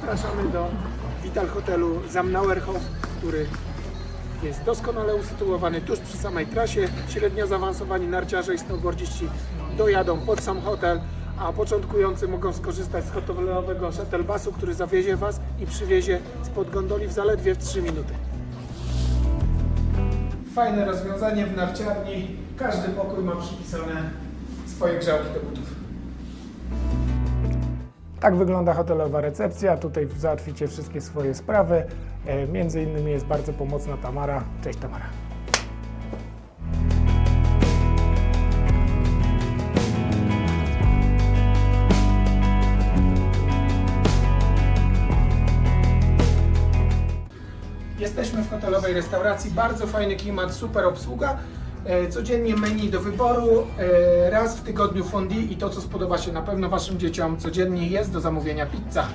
zapraszamy do Vital Hotelu Zamnauerhof, który jest doskonale usytuowany tuż przy samej trasie. Średnio zaawansowani narciarze i snowboardziści dojadą pod sam hotel, a początkujący mogą skorzystać z hotelowego shuttle busu, który zawiezie Was i przywiezie spod gondoli w zaledwie 3 minuty. Fajne rozwiązanie w narciarni. Każdy pokój ma przypisane swoje grzałki do butów. Tak wygląda hotelowa recepcja. Tutaj załatwicie wszystkie swoje sprawy. E, Między innymi jest bardzo pomocna Tamara. Cześć Tamara. Jesteśmy w hotelowej restauracji, bardzo fajny klimat, super obsługa. E, Codziennie menu do wyboru, e, raz w tygodniu fondue i to co spodoba się na pewno Waszym dzieciom codziennie jest do zamówienia pizza.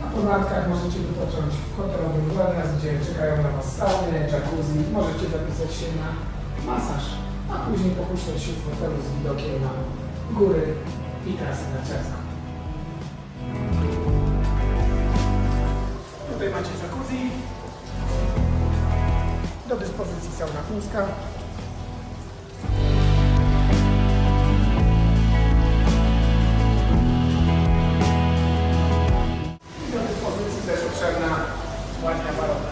Na poradkach możecie wypocząć w hotelowym wellness, gdzie czekają na Was sauny, jacuzzi. Możecie zapisać się na masaż, a później pochuśtać się w hotelu z widokiem na góry i trasę narciarską. Tutaj macie jacuzzi. Do dyspozycji sauna fińska. Obszerna ładnia baroka.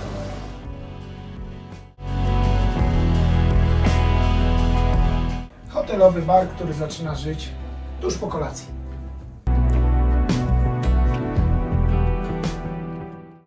Hotelowy bar, który zaczyna żyć tuż po kolacji.